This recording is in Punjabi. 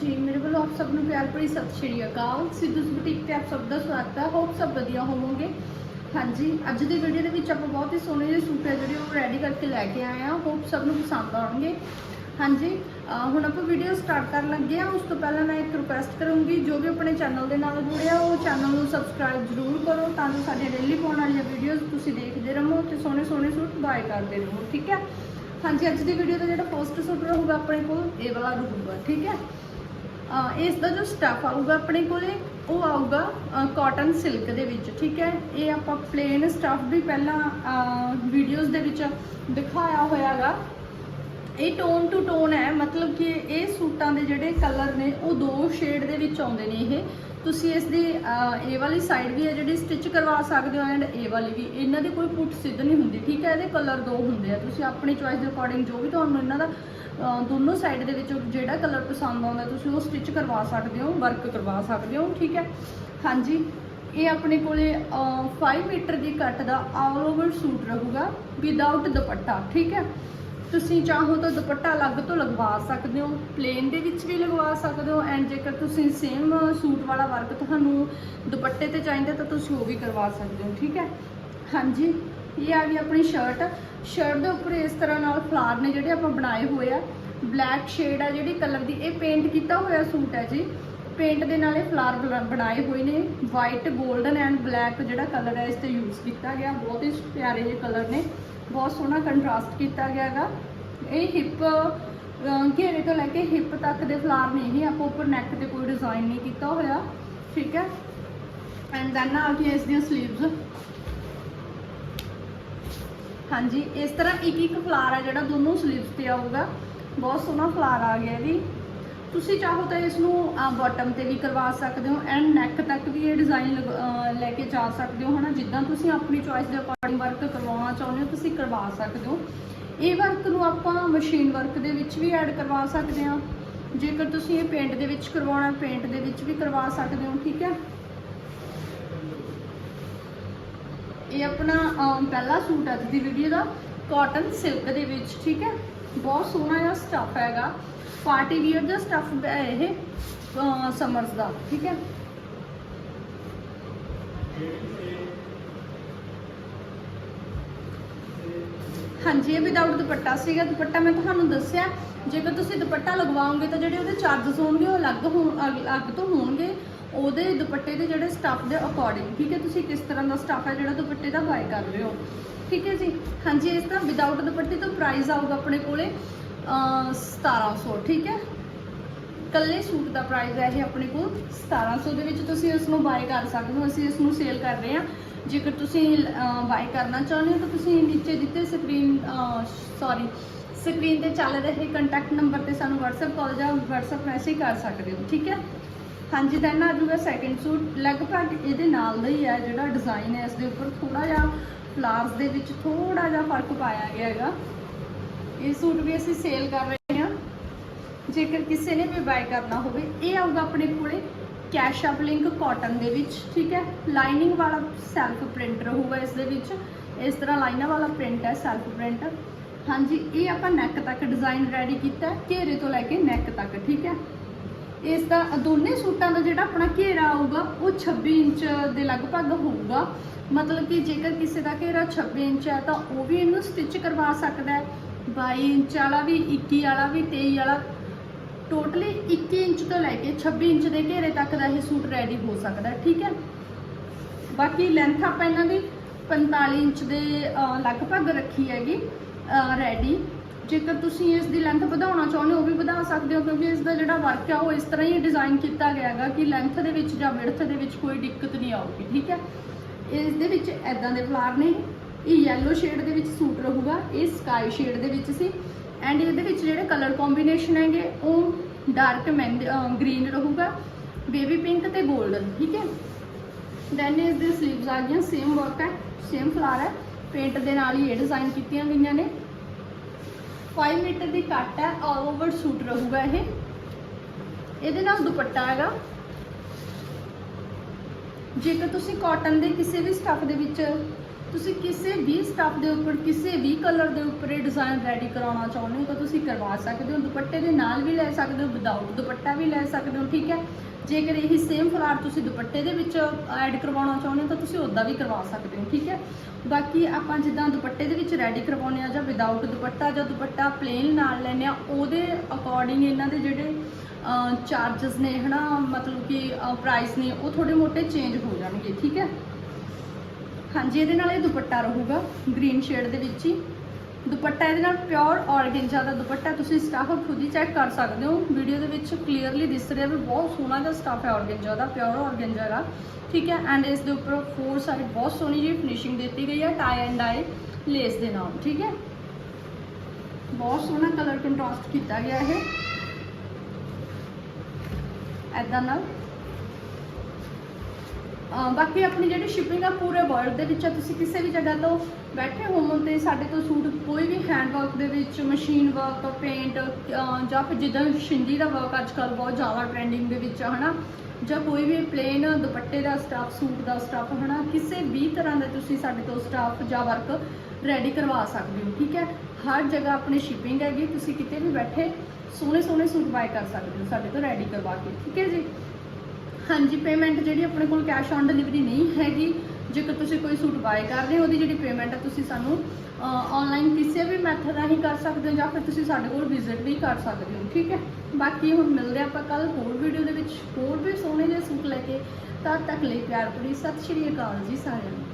ਜੀ, ਮੇਰੇ ਵੱਲੋਂ ਆਪ ਸਭ ਨੂੰ ਪਿਆਰ ਭਰੀ ਸਤਿ ਸ਼੍ਰੀ ਅਕਾਲ। ਸਿੱਧੂ ਬੁਟੀਕ ਤੇ ਆਪ ਸਭ ਦਾ ਸਵਾਗਤ ਹੈ। ਹੋਪ ਸਭ ਵਧੀਆ ਹੋਵੋਗੇ। ਹਾਂਜੀ, ਅੱਜ ਦੀ ਵੀਡੀਓ ਦੇ ਵਿੱਚ ਆਪਾਂ ਬਹੁਤ ਹੀ ਸੋਹਣੇ ਜਿਹੇ ਸੂਟ ਹੈ ਜਿਹੜੇ ਉਹ ਰੈਡੀ ਕਰਕੇ ਲੈ ਕੇ ਆਏ ਆ ਹੋਪ ਸਭ ਨੂੰ ਪਸੰਦ ਆਉਣਗੇ। ਹਾਂਜੀ ਹੁਣ ਆਪਾਂ ਵੀਡੀਓ ਸਟਾਰਟ ਕਰਨ ਲੱਗੇ ਆ ਉਸ ਤੋਂ ਪਹਿਲਾਂ ਮੈਂ ਇੱਕ ਰਿਕੁਐਸਟ ਕਰੂੰਗੀ, ਜੋ ਵੀ ਆਪਣੇ ਚੈਨਲ ਦੇ ਨਾਲ ਜੁੜਿਆ ਉਹ ਚੈਨਲ ਨੂੰ ਸਬਸਕ੍ਰਾਈਬ ਜ਼ਰੂਰ ਕਰੋ ਤਾਂ ਜੋ ਸਾਡੀਆਂ ਡੇਲੀ ਪਾਉਣ ਵਾਲੀਆਂ ਵੀਡੀਓਜ਼ ਤੁਸੀਂ ਦੇਖਦੇ ਰਹੋ ਤੇ ਸੋਹਣੇ ਸੋਹਣੇ ਸੂਟ ਬਾਏ ਕਰਦੇ ਰਹੋ, ਠੀਕ ਹੈ? ਹਾਂਜੀ, ਅੱਜ ਦੀ ਵੀਡੀਓ ਦਾ ਜਿਹੜਾ ਫਸਟ ਸੂਟ ਰਹੂਗਾ ਆਪਣੇ ਕੋਲ, ਇਹ ਵਾਲਾ ਰਹੂਗਾ ਠੀਕ ਹੈ? ਇਸ ਦਾ ਜੋ ਸਟੱਫ ਆਊਗਾ ਆਪਣੇ ਕੋਲੇ, ਉਹ ਆਊਗਾ ਕਾਟਨ ਸਿਲਕ ਦੇ ਵਿੱਚ, ਠੀਕ ਹੈ? ਇਹ ਆਪਾਂ ਪਲੇਨ ਸਟੱਫ ਵੀ ਪਹਿਲਾਂ ਵੀਡੀਓਜ਼ ਦੇ ਵਿੱਚ ਦਿਖਾਇਆ ਹੋਇਆਗਾ। ਇਹ ਟੋਨ ਟੂ ਟੋਨ ਹੈ, ਮਤਲਬ ਕਿ ਇਹ ਸੂਟਾਂ ਦੇ ਜਿਹੜੇ ਕਲਰ ਨੇ, ਉਹ ਦੋ ਸ਼ੇਡ ਦੇ ਵਿੱਚ ਆਉਂਦੇ ਨੇ ਇਹ। ਤੁਸੀਂ ਇਸ ਦੀ ਇਹ ਵਾਲੀ ਸਾਈਡ ਵੀ ਹੈ ਜਿਹੜੀ ਸਟਿਚ ਕਰਵਾ ਸਕਦੇ ਹੋ ਐਂਡ ਇਹ ਵਾਲੀ ਵੀ। ਇਹਨਾਂ ਦੀ ਕੋਈ ਪੁੱਟ ਸਿੱਧ ਨਹੀਂ ਹੁੰਦੀ ਠੀਕ ਹੈ? ਇਹਦੇ ਕਲਰ ਦੋ ਹੁੰਦੇ ਆ। ਤੁਸੀਂ ਆਪਣੀ ਚੋਇਸ ਦੇ ਅਕੋਰਡਿੰਗ ਜੋ ਵੀ ਤੁਹਾਨੂੰ ਇਹਨਾਂ ਦਾ ਦੋਨੋਂ ਸਾਈਡ ਦੇ ਵਿੱਚ ਜਿਹੜਾ ਕਲਰ ਪਸੰਦ ਆਉਂਦਾ ਤੁਸੀਂ ਉਹ ਸਟਿਚ ਕਰਵਾ ਸਕਦੇ ਹੋ ਵਰਕ ਕਰਵਾ ਸਕਦੇ ਹੋ ਠੀਕ ਹੈ? ਹਾਂਜੀ। ਇਹ ਆਪਣੇ ਕੋਲੇ ਅਹ, 5 ਮੀਟਰ ਦੀ ਕੱਟ ਦਾ ਆਲ ਓਵਰ ਸੂਟ ਰਹੂਗਾ ਵਿਦਆਊਟ ਦੁਪੱਟਾ ਠੀਕ ਹੈ? ਤੁਸੀਂ ਚਾਹੋ ਤਾਂ ਦੁਪੱਟਾ ਅਲੱਗ ਤੋਂ ਲਗਵਾ ਸਕਦੇ ਹੋ ਪਲੇਨ ਦੇ ਵਿੱਚ ਵੀ ਲਗਵਾ ਸਕਦੇ ਹੋ ਐਂਡ ਜੇਕਰ ਤੁਸੀਂ ਸੇਮ ਸੂਟ ਵਾਲਾ ਵਰਕ ਤੁਹਾਨੂੰ ਦੁਪੱਟੇ ਤੇ ਚਾਹੀਦਾ ਤਾਂ ਤੁਸੀਂ ਉਹ ਵੀ ਕਰਵਾ ਸਕਦੇ ਹੋ, ਠੀਕ ਹੈ? ਹਾਂਜੀ, ਇਹ ਆ ਗਈ ਆਪਣੀ ਸ਼ਰਟ ਸ਼ਰਟ ਦੇ ਉੱਪਰ ਇਸ ਤਰ੍ਹਾਂ ਨਾਲ ਫਲਾਰ ਨੇ ਜਿਹੜੇ ਆਪਾਂ ਬਣਾਏ ਹੋਏ ਆ ਬਲੈਕ ਸ਼ੇਡ ਆ ਜਿਹੜੀ ਕਲਰ ਦੀ, ਇਹ ਪੇਂਟ ਕੀਤਾ ਹੋਇਆ ਸੂਟ ਹੈ ਜੀ। ਪੇਂਟ ਦੇ ਨਾਲ ਇਹ ਫਲਾਰ ਬਣਾ- ਬਣਾਏ ਹੋਏ ਨੇ। ਵਾਈਟ 골ਡਨ ਐਂਡ ਬਲੈਕ ਜਿਹੜਾ ਕਲਰ ਹੈ ਇਸ ਤੇ ਯੂਜ਼ ਕੀਤਾ ਗਿਆ। ਬਹੁਤ ਹੀ ਪਿਆਰੇ ਜਿਹੇ ਕਲਰ ਨੇ। ਬਹੁਤ ਸੋਹਣਾ ਕੰਟਰਾਸਟ ਕੀਤਾ ਗਿਆ ਹੈਗਾ। ਇਹ ਹਿੱਪ ਘੇਰੇ ਤੋਂ ਲੈ ਕੇ ਹਿੱਪ ਤੱਕ ਦੇ ਫਲਾਰ ਨੇ ਇਹ ਆਪਾਂ ਉੱਪਰ ਨੈਕ ਤੇ ਕੋਈ ਡਿਜ਼ਾਈਨ ਨਹੀਂ ਕੀਤਾ ਹੋਇਆ। ਠੀਕ ਹੈ? ਐਂਡ ਦੈਨ ਆ ਗਈਆਂ ਇਸ ਦੀਆਂ ਸਲੀਵਸ ਹਾਂਜੀ, ਇਸ ਤਰ੍ਹਾਂ ਇੱਕ ਇੱਕ ਫਲਾਰ ਹੈ ਜਿਹੜਾ ਦੋਨੋਂ ਸਲੀਵਸ ਤੇ ਆਊਗਾ। ਬਹੁਤ ਸੋਹਣਾ ਫਲਾਰ ਆ ਗਿਆ ਇਹਦੀ। ਤੁਸੀਂ ਚਾਹੋ ਤਾਂ ਇਸ ਨੂੰ ਬਾਟਮ ਤੇ ਵੀ ਕਰਵਾ ਸਕਦੇ ਹੋ ਐਂਡ ਨੈਕ ਤੱਕ ਵੀ ਇਹ ਡਿਜ਼ਾਈਨ ਲੈ ਕੇ ਜਾ ਸਕਦੇ ਹੋ, ਹਨਾ? ਜਿੱਦਾਂ ਤੁਸੀਂ ਆਪਣੀ ਚੋਇਸ ਦੇ ਅਕੋਰਡਿੰਗ ਵਰਕ ਕਰਵਾਉਣਾ ਚਾਹੁੰਦੇ ਹੋ, ਤੁਸੀਂ ਕਰਵਾ ਸਕਦੇ ਹੋ। ਇਹ ਵਰਕ ਨੂੰ ਆਪਾਂ ਮਸ਼ੀਨ ਵਰਕ ਦੇ ਵਿੱਚ ਵੀ ਐਡ ਕਰਵਾ ਸਕਦੇ ਹਾਂ। ਜੇਕਰ ਤੁਸੀਂ ਇਹ ਪੇਂਟ ਦੇ ਵਿੱਚ ਕਰਵਾਉਣਾ ਪੇਂਟ ਦੇ ਵਿੱਚ ਵੀ ਕਰਵਾ ਸਕਦੇ ਹੋ, ਠੀਕ ਹੈ? ਇਹ ਆਪਣਾ ਪਹਿਲਾ ਸੂਟ ਹੈ ਦੀ ਵੀਡੀਓ ਦਾ ਕਾਟਨ ਸਿਲਕ ਦੇ ਵਿੱਚ, ਠੀਕ ਹੈ? ਬਹੁਤ ਸੋਹਣਾ ਜਿਹਾ ਸਟਫ ਹੈਗਾ। ਪਾਰਟੀ ਵੀਅਰ ਦਾ ਸਟਫ ਇਹ ਸਮਰਸ ਦਾ, ਠੀਕ ਹੈ? ਹਾਂਜੀ, ਇਹ ਵਿਦਆਊਟ ਦੁਪੱਟਾ ਸੀਗਾ, ਦੁਪੱਟਾ ਮੈਂ ਤੁਹਾਨੂੰ ਦੱਸਿਆ, ਜੇਕਰ ਤੁਸੀਂ ਦੁਪੱਟਾ ਲਗਵਾਓਗੇ ਤਾਂ ਜਿਹੜੇ ਉਹਦੇ ਚਾਰजेस ਹੋਣਗੇ, ਉਹ ਅਲੱਗ ਹੋਣ ਅਲੱਗ ਤੋਂ ਹੋਣਗੇ, ਉਹਦੇ ਦੁਪੱਟੇ ਦੇ ਜਿਹੜੇ ਸਟਫ ਦੇ ਅਕੋਰਡਿੰਗ ਠੀਕ ਹੈ? ਤੁਸੀਂ ਕਿਸ ਤਰ੍ਹਾਂ ਦਾ ਸਟਫ ਹੈ ਜਿਹੜਾ ਦੁਪੱਟੇ ਦਾ ਬਾਏ ਕਰ ਰਹੇ ਹੋ, ਠੀਕ ਹੈ ਜੀ? ਹਾਂਜੀ, ਇਸ ਦਾ ਵਿਦਆਊਟ ਦੁਪੱਟੇ ਤੋਂ ਪ੍ਰਾਈਸ ਆਊਗਾ ਆਪਣੇ ਕੋਲੇ 1700 ਠੀਕ ਹੈ? ਕੱਲੇ ਸੂਟ ਦਾ ਪ੍ਰਾਈਸ ਹੈ ਇਹ ਆਪਣੇ ਕੋਲ। 1700 ਦੇ ਵਿੱਚ ਤੁਸੀਂ ਇਸ ਨੂੰ ਬਾਏ ਕਰ ਸਕਦੇ ਹੋ। ਅਸੀਂ ਇਸ ਨੂੰ ਸੇਲ ਕਰ ਰਹੇ ਹਾਂ। ਜੇਕਰ ਤੁਸੀਂ ਬਾਏ ਕਰਨਾ ਚਾਹੁੰਦੇ ਹੋ, ਤਾਂ ਤੁਸੀਂ ਨੀਚੇ ਦਿੱਤੇ ਸਕਰੀਨ ਸੌਰੀ ਸਕਰੀਨ ਤੇ ਚੱਲ ਰਹੇ ਕੰਟੈਕਟ ਨੰਬਰ ਤੇ ਸਾਨੂੰ WhatsApp ਕਾਲ ਜਾਂ WhatsApp ਮੈਸੇਜ ਕਰ ਸਕਦੇ ਹੋ, ਠੀਕ ਹੈ? ਹਾਂਜੀ ਦੈਨ ਆ ਜੂਗਾ ਸੈਕਿੰਡ ਸੂਟ ਲਗਭਗ ਇਹਦੇ ਨਾਲ ਦਾ ਹੀ ਹੈ ਜਿਹੜਾ ਡਿਜ਼ਾਈਨ ਹੈ। ਇਸ ਦੇ ਉੱਪਰ ਥੋੜਾ ਜਿਹਾ ਫਲਾਰਸ ਦੇ ਵਿੱਚ ਥੋੜਾ ਜਿਹਾ ਫ਼ਰਕ ਪਾਇਆ ਗਿਆ ਹੈਗਾ। ਇਹ ਸੂਟ ਵੀ ਅਸੀਂ ਸੇਲ ਕਰ ਰਹੇ ਹਾਂ। ਜੇਕਰ ਕਿਸੇ ਨੇ ਵੀ ਬਾਏ ਕਰਨਾ ਹੋਵੇ, ਇਹ ਆਊਗਾ ਆਪਣੇ ਕੋਲੇ ਕੈਸ਼ ਅਪ ਲਿੰਕ ਕਾਟਨ ਦੇ ਵਿੱਚ, ਠੀਕ ਹੈ? ਲਾਈਨਿੰਗ ਵਾਲਾ ਸੈਲਫ ਪ੍ਰਿੰਟ ਰਹੂਗਾ ਇਸ ਦੇ ਵਿੱਚ। ਇਸ ਤਰ੍ਹਾਂ ਲਾਈਨਾਂ ਵਾਲਾ ਪ੍ਰਿੰਟ ਹੈ ਸੈਲਫ ਪ੍ਰਿੰਟ ਹਾਂਜੀ, ਇਹ ਆਪਾਂ ਨੈਕ ਤੱਕ ਡਿਜ਼ਾਈਨ ਰੈਡੀ ਕੀਤਾ ਘੇਰੇ ਤੋਂ ਲੈ ਕੇ ਨੈਕ ਤੱਕ, ਠੀਕ ਹੈ? ਇਸ ਦਾ ਦੋਨੇ ਸੂਟਾਂ ਦਾ ਜਿਹੜਾ ਆਪਣਾ ਘੇਰਾ ਆਊਗਾ, ਉਹ 26 ਇੰਚ ਦੇ ਲਗਭਗ ਹੋਊਗਾ। ਮਤਲਬ ਕਿ ਜੇਕਰ ਕਿਸੇ ਦਾ ਘੇਰਾ 26 ਇੰਚ ਹੈ, ਤਾਂ ਉਹ ਵੀ ਇਹਨੂੰ ਸਟਿਚ ਕਰਵਾ ਸਕਦਾ ਹੈ। 22 ਇੰਚ ਵਾਲਾ ਵੀ 21 ਵਾਲਾ ਵੀ 23 ਵਾਲਾ। ਟੋਟਲੀ 21 ਇੰਚ ਤੋਂ ਲੈ ਕੇ 26 ਇੰਚ ਦੇ ਘੇਰੇ ਤੱਕ ਦਾ ਇਹ ਸੂਟ ਰੈਡੀ ਹੋ ਸਕਦਾ ਠੀਕ ਹੈ? ਬਾਕੀ ਲੈਂਥ ਆਪਾਂ ਇਹਨਾਂ ਦੀ 45 ਇੰਚ ਦੇ ਲਗਭਗ ਰੱਖੀ ਹੈਗੀ ਰੈਡੀ ਜੇਕਰ ਤੁਸੀਂ ਇਸ ਦੀ ਲੈਂਥ ਵਧਾਉਣਾ ਚਾਹੁੰਦੇ ਹੋ, ਉਹ ਵੀ ਵਧਾ ਸਕਦੇ ਹੋ, ਕਿਉਂਕਿ ਇਸ ਦਾ ਜਿਹੜਾ ਵਰਕ ਹੈ ਉਹ ਇਸ ਤਰ੍ਹਾਂ ਹੀ ਡਿਜ਼ਾਈਨ ਕੀਤਾ ਗਿਆ ਹੈਗਾ ਕਿ ਲੈਂਥ ਦੇ ਵਿੱਚ ਜਾਂ ਵਿਡਥ ਦੇ ਵਿੱਚ ਕੋਈ ਦਿੱਕਤ ਨਹੀਂ ਆਊਗੀ, ਠੀਕ ਹੈ? ਇਸ ਦੇ ਵਿੱਚ ਐਦਾਂ ਦੇ ਫਲਾਰ ਨੇ ਇਹ ਯੈਲੋ ਸ਼ੇਡ ਦੇ ਵਿੱਚ ਸੂਟ ਰਹੂਗਾ, ਇਹ ਸਕਾਈ ਸ਼ੇਡ ਦੇ ਵਿੱਚ ਸੀ ਐਂਡ ਇਹਦੇ ਵਿੱਚ ਜਿਹੜੇ ਕਲਰ ਕੰਬੀਨੇਸ਼ਨ ਹੈਗੇ, ਉਹ ਡਾਰਕ ਮਹਿੰਦੀ ਗ੍ਰੀਨ ਰਹੂਗਾ ਬੇਬੀ ਪਿੰਕ ਤੇ 골ਡਨ ਠੀਕ ਹੈ? ਦੈਨ ਇਸ ਦੇ ਸਲੀਵਸ ਆ ਗਈਆਂ ਸੇਮ ਵਰਕ ਹੈ ਸੇਮ ਫਲਾਰ ਹੈ ਪੇਂਟ ਦੇ ਨਾਲ ਹੀ ਇਹ ਡਿਜ਼ਾਈਨ ਕੀਤੀਆਂ ਗਈਆਂ ਨੇ। 5 ਮੀਟਰ ਦੀ ਕੱਟ ਹੈ ਆਲ ਓਵਰ ਸੂਟ ਰਹੂਗਾ ਇਹ। ਇਹਦੇ ਨਾਲ ਦੁਪੱਟਾ ਹੈਗਾ। ਜੇਕਰ ਤੁਸੀਂ ਕਾਟਨ ਦੇ ਕਿਸੇ ਵੀ ਸਟੱਫ ਦੇ ਵਿੱਚ ਤੁਸੀਂ ਕਿਸੇ ਵੀ ਸਟੱਫ ਦੇ ਉੱਪਰ, ਕਿਸੇ ਵੀ ਕਲਰ ਦੇ ਉੱਪਰ ਇਹ ਡਿਜ਼ਾਈਨ ਰੈਡੀ ਕਰਾਉਣਾ ਚਾਹੁੰਦੇ ਹੋ ਤਾਂ ਤੁਸੀਂ ਕਰਵਾ ਸਕਦੇ ਹੋ। ਦੁਪੱਟੇ ਦੇ ਨਾਲ ਵੀ ਲੈ ਸਕਦੇ ਹੋ ਵਿਦਆਊਟ ਦੁਪੱਟਾ ਵੀ ਲੈ ਸਕਦੇ ਹੋ, ਠੀਕ ਹੈ? ਜੇਕਰ ਇਹੀ ਸੇਮ ਫਲਾਰ ਤੁਸੀਂ ਦੁਪੱਟੇ ਦੇ ਵਿੱਚ ਐਡ ਕਰਵਾਉਣਾ ਚਾਹੁੰਦੇ ਹੋ ਤਾਂ ਤੁਸੀਂ ਉੱਦਾਂ ਵੀ ਕਰਵਾ ਸਕਦੇ ਹੋ, ਠੀਕ ਹੈ? ਬਾਕੀ ਆਪਾਂ ਜਿੱਦਾਂ ਦੁਪੱਟੇ ਦੇ ਵਿੱਚ ਰੈਡੀ ਕਰਵਾਉਂਦੇ ਆ ਜਾਂ ਵਿਦਆਊਟ ਦੁਪੱਟਾ ਜਾਂ ਦੁਪੱਟਾ ਪਲੇਨ ਨਾਲ ਲੈਂਦੇ ਆ ਉਹਦੇ ਅਕੋਰਡਿੰਗ ਇਹਨਾਂ ਦੇ ਜਿਹੜੇ ਚਾਰजेस ਨੇ ਹਨਾ, ਮਤਲਬ ਕਿ ਪ੍ਰਾਈਸ ਨੇ, ਉਹ ਥੋੜੇ ਮੋਟੇ ਚੇਂਜ ਹੋ ਜਾਣਗੇ, ਠੀਕ ਹੈ? ਹਾਂਜੀ, ਇਹਦੇ ਨਾਲ ਇਹ ਦੁਪੱਟਾ ਰਹੂਗਾ ਗ੍ਰੀਨ ਸ਼ੇਡ ਦੇ ਵਿੱਚ ਹੀ। ਦੁਪੱਟਾ ਇਹਦੇ ਨਾਲ ਪਿਓਰ ਔਰਗੈਂਜਾ ਦਾ ਦੁਪੱਟਾ, ਤੁਸੀਂ ਸਟਾਫ ਖੁਦ ਹੀ ਚੈੱਕ ਕਰ ਸਕਦੇ ਹੋ। ਵੀਡੀਓ ਦੇ ਵਿੱਚ ਕਲੀਅਰਲੀ ਦਿਸ ਰਿਹਾ ਵੀ ਬਹੁਤ ਸੋਹਣਾ ਜਿਹਾ ਸਟਾਫ ਹੈ ਔਰਗੈਂਜਾ ਦਾ ਪਿਓਰ ਔਰਗੈਂਜਾ ਦਾ। ਠੀਕ ਹੈ ਐਂਡ ਇਸ ਦੇ ਉੱਪਰ ਫੋਰ ਸਾਈਡ ਬਹੁਤ ਸੋਹਣੀ ਜਿਹੀ ਫਿਨਿਸ਼ਿੰਗ ਦਿੱਤੀ ਗਈ ਹੈ ਟਾਈ ਐਂਡ ਡਾਈ ਲੇਸ ਦੇ ਨਾਲ। ਠੀਕ ਹੈ? ਬਹੁਤ ਸੋਹਣਾ ਕਲਰ ਕੰਟਰਾਸਟ ਕੀਤਾ ਗਿਆ ਇਹ। ਐਦਾਂ ਨਾਲ ਬਾਕੀ ਆਪਣੀ ਜਿਹੜੀ ਸ਼ਿਪਿੰਗ ਆ ਪੂਰੇ ਵਰਲਡ ਦੇ ਵਿੱਚ ਆ, ਤੁਸੀਂ ਕਿਸੇ ਵੀ ਜਗ੍ਹਾ ਤੋਂ ਬੈਠੇ ਹੋਵੋ ਤੇ ਸਾਡੇ ਤੋਂ ਸੂਟ ਕੋਈ ਵੀ ਹੈਂਡ ਵਰਕ ਦੇ ਵਿੱਚ ਮਸ਼ੀਨ ਵਰਕ ਪੇਂਟ ਜਾਂ ਫਿਰ ਜਿੱਦਾਂ ਸ਼ਿੰਦੀ ਦਾ ਵਰਕ ਅੱਜ ਕੱਲ੍ਹ ਬਹੁਤ ਜ਼ਿਆਦਾ ਟ੍ਰੈਂਡਿੰਗ ਦੇ ਵਿੱਚ ਆ, ਹਨਾ? ਜਾਂ ਕੋਈ ਵੀ ਪਲੇਨ ਦੁਪੱਟੇ ਦਾ ਸਟਾਫ ਸੂਟ ਦਾ ਸਟਾਫ ਹਨਾ? ਕਿਸੇ ਵੀ ਤਰ੍ਹਾਂ ਦਾ ਤੁਸੀਂ ਸਾਡੇ ਤੋਂ ਸਟਾਫ ਜਾਂ ਵਰਕ ਰੈਡੀ ਕਰਵਾ ਸਕਦੇ ਹੋ, ਠੀਕ ਹੈ? ਹਰ ਜਗ੍ਹਾ ਆਪਣੀ ਸ਼ਿਪਿੰਗ ਹੈਗੀ, ਤੁਸੀਂ ਕਿਤੇ ਵੀ ਬੈਠੇ ਸੋਹਣੇ ਸੋਹਣੇ ਸੂਟ ਬਾਏ ਕਰ ਸਕਦੇ ਹੋ, ਸਾਡੇ ਤੋਂ ਰੈਡੀ ਕਰਵਾ ਕੇ, ਠੀਕ ਹੈ ਜੀ? ਹਾਂਜੀ ਪੇਮੈਂਟ ਜਿਹੜੀ ਆਪਣੇ ਕੋਲ ਕੈਸ਼ ਔਨ ਡਿਲੀਵਰੀ ਨਹੀਂ ਹੈਗੀ, ਜੇਕਰ ਤੁਸੀਂ ਕੋਈ ਸੂਟ ਬਾਏ ਕਰ ਰਹੇ ਹੋ, ਉਹਦੀ ਜਿਹੜੀ ਪੇਮੈਂਟ ਹੈ ਤੁਸੀਂ ਸਾਨੂੰ ਆਨਲਾਈਨ ਕਿਸੇ ਵੀ ਮੈਥਡ ਰਾਹੀਂ ਕਰ ਸਕਦੇ ਹੋ ਜਾਂ ਫਿਰ ਤੁਸੀਂ ਸਾਡੇ ਕੋਲ ਵਿਜ਼ਿਟ ਵੀ ਕਰ ਸਕਦੇ ਹੋ, ਠੀਕ ਹੈ? ਬਾਕੀ ਹੁਣ ਮਿਲਦੇ ਹਾਂ ਆਪਾਂ ਕੱਲ ਹੋਰ ਵੀਡੀਓ ਦੇ ਵਿੱਚ, ਹੋਰ ਵੀ ਸੋਹਣੇ ਜਿਹੇ ਸੂਟ ਲੈ ਕੇ, ਤਦ ਤੱਕ ਲਈ ਪਿਆਰ ਭਰੀ, ਸਤਿ ਸ਼੍ਰੀ ਅਕਾਲ ਜੀ ਸਾਰਿਆਂ ਨੂੰ।